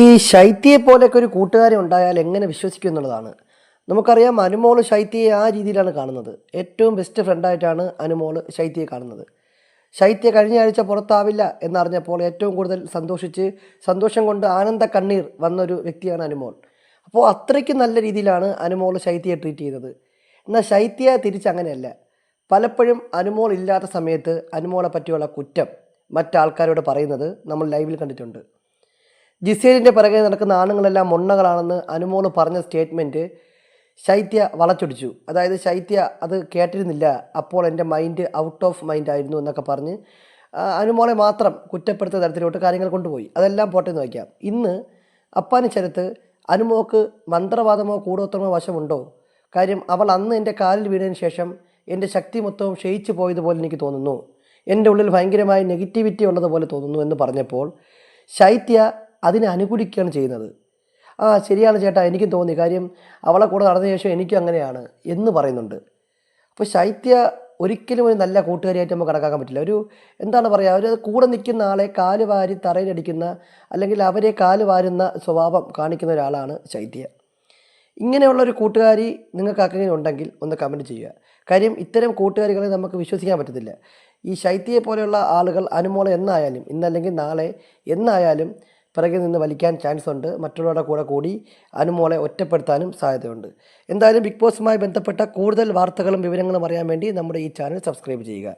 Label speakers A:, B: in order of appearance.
A: ഈ ശൈത്യയെ പോലെയൊക്കെ ഒരു കൂട്ടുകാരെ ഉണ്ടായാൽ എങ്ങനെ വിശ്വസിക്കും എന്നുള്ളതാണ്. നമുക്കറിയാം അനുമോൾ ശൈത്യയെ ആ രീതിയിലാണ് കാണുന്നത്. ഏറ്റവും ബെസ്റ്റ് ഫ്രണ്ടായിട്ടാണ് അനുമോൾ ശൈത്യയെ കാണുന്നത്. ശൈത്യ കഴിഞ്ഞ ആഴ്ച പുറത്താവില്ല എന്നറിഞ്ഞപ്പോൾ ഏറ്റവും കൂടുതൽ സന്തോഷിച്ച് സന്തോഷം കൊണ്ട് ആനന്ദ കണ്ണീർ വന്നൊരു വ്യക്തിയാണ് അനുമോൾ. അപ്പോൾ അത്രയ്ക്ക് നല്ല രീതിയിലാണ് അനുമോൾ ശൈത്യയെ ട്രീറ്റ് ചെയ്തത്. എന്നാൽ ശൈത്യ തിരിച്ചങ്ങനെയല്ല പലപ്പോഴും അനുമോൾ ഇല്ലാത്ത സമയത്ത് അനുമോളെ പറ്റിയുള്ള കുറ്റം മറ്റാൾക്കാരോട് പറയുന്നത് നമ്മൾ ലൈവിൽ കണ്ടിട്ടുണ്ട്. ജിസേലിന്റെ പിറകെ നടക്കുന്ന ആണുങ്ങളെല്ലാം മൊണ്ണകളാണെന്ന് അനുമോൾ പറഞ്ഞ സ്റ്റേറ്റ്മെന്റ് ശൈത്യ വളച്ചൊടിച്ചു. അതായത് ശൈത്യ അത് കേട്ടിരുന്നില്ല. അപ്പോൾ എന്റെ മൈൻഡ് ഔട്ട് ഓഫ് മൈൻഡ് ആയിരുന്നു എന്നൊക്കെ പറഞ്ഞ് അനുമോളെ മാത്രം കുറ്റപ്പെടുത്തുന്ന തരത്തിലോട്ട് കാര്യങ്ങൾ കൊണ്ടുപോയി. അതെല്ലാം പോട്ടെ എന്ന് വയ്ക്കാം. ഇന്ന് അപ്പാനി ചരത്ത് അനുമോക്ക് മന്ത്രവാദമോ കൂടോത്രമോ വശമുണ്ടോ? കാര്യം അവൾ അന്ന് എന്റെ കാലിൽ വീണതിന് ശേഷം എന്റെ ശക്തി മൊത്തവും ക്ഷയിച്ചു പോയതുപോലെ എനിക്ക് തോന്നുന്നു. എന്റെ ഉള്ളിൽ ഭയങ്കരമായ നെഗറ്റിവിറ്റി ഉള്ളതുപോലെ തോന്നുന്നു എന്ന് പറഞ്ഞപ്പോൾ ശൈത്യ അതിനെ അനുകൂലിക്കുകയാണ് ചെയ്യുന്നത്. ആ ശരിയാണ് ചേട്ടാ എനിക്കും തോന്നി. കാര്യം അവളെ കൂടെ നടന്ന ശേഷം എനിക്കും അങ്ങനെയാണ് എന്ന് പറയുന്നുണ്ട്. അപ്പോൾ ശൈത്യ ഒരിക്കലും ഒരു നല്ല കൂട്ടുകാരിയായിട്ട് നമുക്ക് കണക്കാക്കാൻ പറ്റില്ല. ഒരു എന്താണ് പറയുക ഒരു കൂടെ നിൽക്കുന്ന ആളെ കാൽ വാരി തറയിലടിക്കുന്ന അല്ലെങ്കിൽ അവരെ കാൽ വാരുന്ന സ്വഭാവം കാണിക്കുന്ന ഒരാളാണ് ശൈത്യ. ഇങ്ങനെയുള്ള ഒരു കൂട്ടുകാരി നിങ്ങൾക്ക് ആർക്കെങ്കിലും ഉണ്ടെങ്കിൽ ഒന്ന് കമന്റ് ചെയ്യുക. കാര്യം ഇത്തരം കൂട്ടുകാരികളെ നമുക്ക് വിശ്വസിക്കാൻ പറ്റത്തില്ല. ഈ ശൈത്യയെ പോലെയുള്ള ആളുകൾ അനുമോളെ എന്നായാലും ഇന്നല്ലെങ്കിൽ നാളെ എന്നായാലും പിറകിൽ നിന്ന് വലിക്കാൻ ചാൻസ് ഉണ്ട്. മറ്റുള്ളവരുടെ കൂടെ കൂടി അനുമോളെ ഒറ്റപ്പെടുത്താനും സാധ്യതയുണ്ട്. എന്തായാലും ബിഗ് ബോസുമായി ബന്ധപ്പെട്ട കൂടുതൽ വാർത്തകളും വിവരങ്ങളും അറിയാൻ വേണ്ടി നമ്മുടെ ഈ ചാനൽ സബ്സ്ക്രൈബ് ചെയ്യുക.